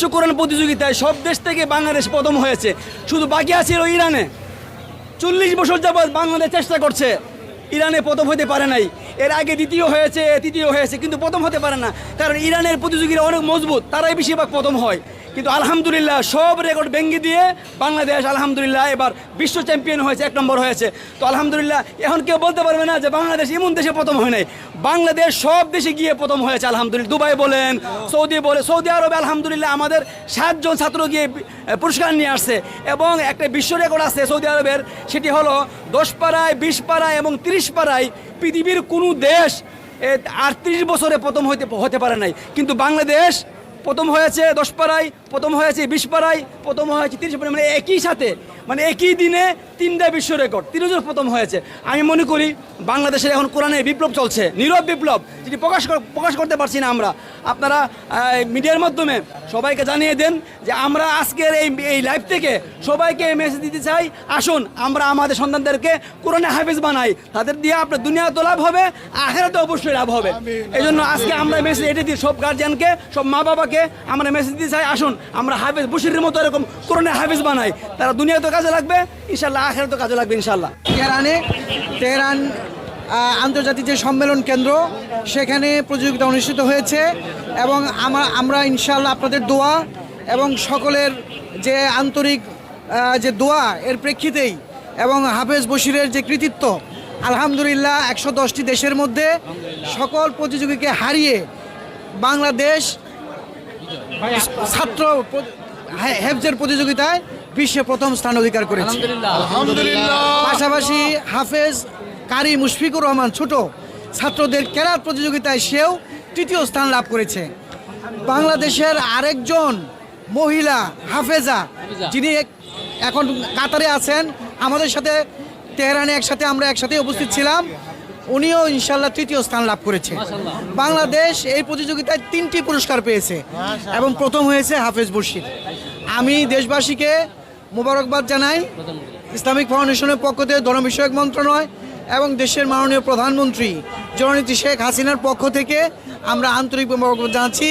বিশ্ব কোরআন প্রতিযোগিতায় সব দেশ থেকে বাংলাদেশ প্রথম হয়েছে। শুধু বাকি আছে ইরানে। চল্লিশ বছর যাবৎ বাংলাদেশ চেষ্টা করছে। ইরানে প্রথম হতে পারে নাই। এর আগে দ্বিতীয় হয়েছে, তৃতীয় হয়েছে, কিন্তু প্রথম হতে পারে না। কারণ ইরানের প্রতিযোগীরা অনেক মজবুত, তারাই বেশিরভাগ প্রথম হয়। কিন্তু আলহামদুলিল্লাহ সব রেকর্ড ভেঙে দিয়ে বাংলাদেশ আলহামদুলিল্লাহ এবার বিশ্ব চ্যাম্পিয়ন হয়েছে, এক নম্বর হয়েছে। তো আলহামদুলিল্লাহ এখন কেউ বলতে পারবে না যে বাংলাদেশ এমন দেশে প্রথম হয় নাই। বাংলাদেশ সব দেশে গিয়ে প্রথম হয়েছে, আলহামদুলিল্লাহ। দুবাই বলেন, সৌদি বলে, সৌদি আরবে আলহামদুলিল্লাহ আমাদের সাতজন ছাত্র গিয়ে পুরস্কার নিয়ে আসছে। এবং একটা বিশ্ব রেকর্ড আছে সৌদি আরবের, সেটি হলো দশ পাড়ায়, বিশ পাড়ায় এবং তিরিশ পাড়ায় পৃথিবীর কোনো দেশ আটত্রিশ বছরে প্রথম হইতে, হতে পারে নাই। কিন্তু বাংলাদেশ প্রথম হয়েছে দশ পাড়ায় প্রথম হয়েছে বিশ পাড়ায় প্রথম হয়েছে তিরিশ পাড়ায় মানে একই সাথে। মানে একই দিনে তিনটা বিশ্ব রেকর্ড তিনজন প্রথম হয়েছে। আমি মনে করি বাংলাদেশের এখন কোরআনে বিপ্লব চলছে নীরব বিপ্লব যেটি প্রকাশ প্রকাশ করতে পারছি না আমরা। আপনারা মিডিয়ার মাধ্যমে সবাইকে জানিয়ে দেন যে আমরা আজকের এই এই লাইভ থেকে সবাইকে মেসেজ দিতে চাই আসুন আমরা আমাদের সন্তানদেরকে কোরআনে হাফেজ বানাই। তাদের দিয়ে আপনার দুনিয়া তো লাভ হবে আখেরাতে অবশ্যই লাভ হবে। এই জন্য আজকে আমরা মেসেজ এটা দিই সব গার্জিয়ানকে সব মা বাবাকে আমরা মেসেজ দিতে চাই আসুন আমরা হাফেজ বসিরের মতো এরকম কোরআনে হাফেজ বানাই। তারা দুনিয়া তো কাজে লাগবে? ইনশাল্লাহ আখেরা তো কাজে লাগবে ইনশাল্লাহ তেহরানে, তেহরান আন্তর্জাতিক যে সম্মেলন কেন্দ্র, সেখানে প্রতিযোগিতা অনুষ্ঠিত হয়েছে এবং আমার আমরা ইনশাল্লাহ আপনাদের দোয়া এবং সকলের যে আন্তরিক যে দোয়া এর প্রেক্ষিতেই এবং হাফেজ বশিরের যে কৃতিত্ব, আলহামদুলিল্লাহ একশো দশটি দেশের মধ্যে সকল প্রতিযোগীকে হারিয়ে বাংলাদেশ ছাত্র প্র- হেফজের প্রতিযোগিতায় বিশ্বে প্রথম স্থান অধিকার করেছে। পাশাপাশি হাফেজ কারি মুশফিকুর রহমান ছোট ছাত্রদের কেরাত প্রতিযোগিতায় সেও তৃতীয় স্থান লাভ করেছে। বাংলাদেশের আরেকজন মহিলা হাফেজা যিনি এখন কাতারে আছেন আমাদের সাথে তেহরানে একসাথে আমরা একসাথে উপস্থিত ছিলাম। উনিও ইনশাল্লাহ তৃতীয় স্থান লাভ করেছে। বাংলাদেশ এই প্রতিযোগিতায় তিনটি পুরস্কার পেয়েছে এবং প্রথম হয়েছে হাফেজ বশির আমি দেশবাসীকে মোবারকবাদ জানাই। ইসলামিক ফাউন্ডেশনের পক্ষ থেকে ধর্ম বিষয়ক মন্ত্রণালয় এবং দেশের মাননীয় প্রধানমন্ত্রী জননীতি শেখ হাসিনার পক্ষ থেকে আমরা আন্তরিক মোবারকবাদ জানাচ্ছি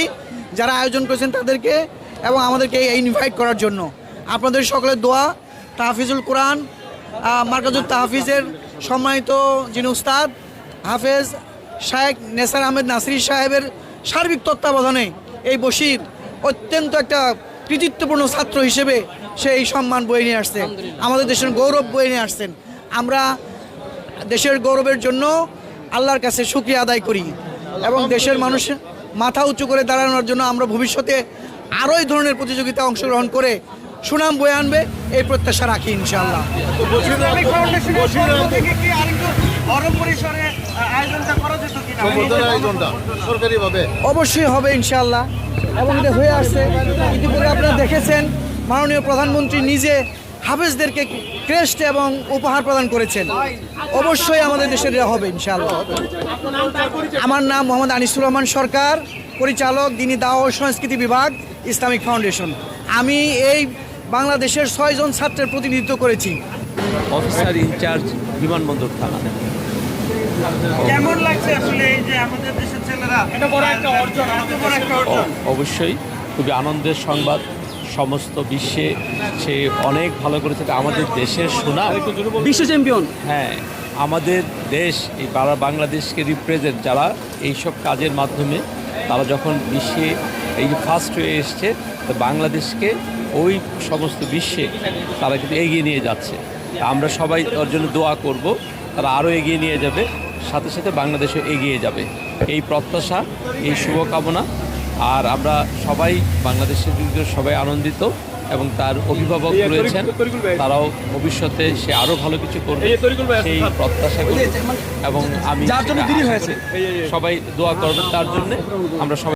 যারা আয়োজন করেছেন তাদেরকে এবং আমাদেরকে ইনভাইট করার জন্য। আপনাদের সকলের দোয়া, তাহফিজুল কোরআন মার্কাজুল তাহফিজের সম্মানিত যিনি উস্তাদ, হাফেজ শায়েক নেসার আহমেদ নাসির সাহেবের সার্বিক তত্ত্বাবধানে এই বশির অত্যন্ত একটা কৃতিত্বপূর্ণ ছাত্র হিসেবে সে এই সম্মান বয়ে নিয়ে আসছেন আমাদের দেশের গৌরব বয়ে নিয়ে আসছেন। আমরা দেশের গৌরবের জন্য আল্লাহর কাছে শুক্রিয়া আদায় করি এবং দেশের মানুষ মাথা উঁচু করে দাঁড়ানোর জন্য আমরা ভবিষ্যতে আরও এই ধরনের প্রতিযোগিতা অংশগ্রহণ করে সুনাম বয়ে আনবে এই প্রত্যাশা রাখি সরকারিভাবে অবশ্যই হবে ইনশাআল্লাহ। এবং এটা হয়ে আসছে। ইতিপূর্বে আপনারা দেখেছেন মাননীয় প্রধানমন্ত্রী নিজে হাফেজদেরকে ক্রেস্ট এবং উপহার প্রদান করেছেন। অবশ্যই আমাদের দেশের হবে ইনশাআল্লাহ। আমার নাম মোহাম্মদ আনিসুর রহমান সরকার পরিচালক দিনী দাও ও সংস্কৃতি বিভাগ ইসলামিক ফাউন্ডেশন। আমি এই বাংলাদেশের ছয়জন ছাত্রের প্রতিনিধিত্ব করেছি। অফিসার ইনচার্জ বিমানবন্দর থানা। কেমন লাগছে আসলে এই যে আমাদের দেশের ছেলেরা? এটা বড় একটা অর্জন এত বড় একটা অর্জন। অবশ্যই খুবই আনন্দের সংবাদ। সমস্ত বিশ্বে সে অনেক ভালো করে থাকে আমাদের দেশের সুনাম। বিশ্ব চ্যাম্পিয়ন হ্যাঁ আমাদের দেশ এই বাংলাদেশকে রিপ্রেজেন্ট যারা এইসব কাজের মাধ্যমে তারা যখন বিশ্বে এই যে ফার্স্ট হয়ে এসছে তো বাংলাদেশকে ওই সমস্ত বিশ্বে তারা কিন্তু এগিয়ে নিয়ে যাচ্ছে। আমরা সবাই ওর জন্য দোয়া করব তারা আরও এগিয়ে নিয়ে যাবে সাথে সাথে বাংলাদেশও এগিয়ে যাবে। এই প্রত্যাশা এই শুভকামনা আর আমরা সবাই বাংলাদেশের বিরুদ্ধে সবাই আনন্দিত এবং তার অভিভাবক রয়েছেন তারাও ভবিষ্যতে সে আরও ভালো কিছু করবে সেই প্রত্যাশা করি এবং আমি। সবাই দোয়া করবেন তার জন্য। আমরা সবাই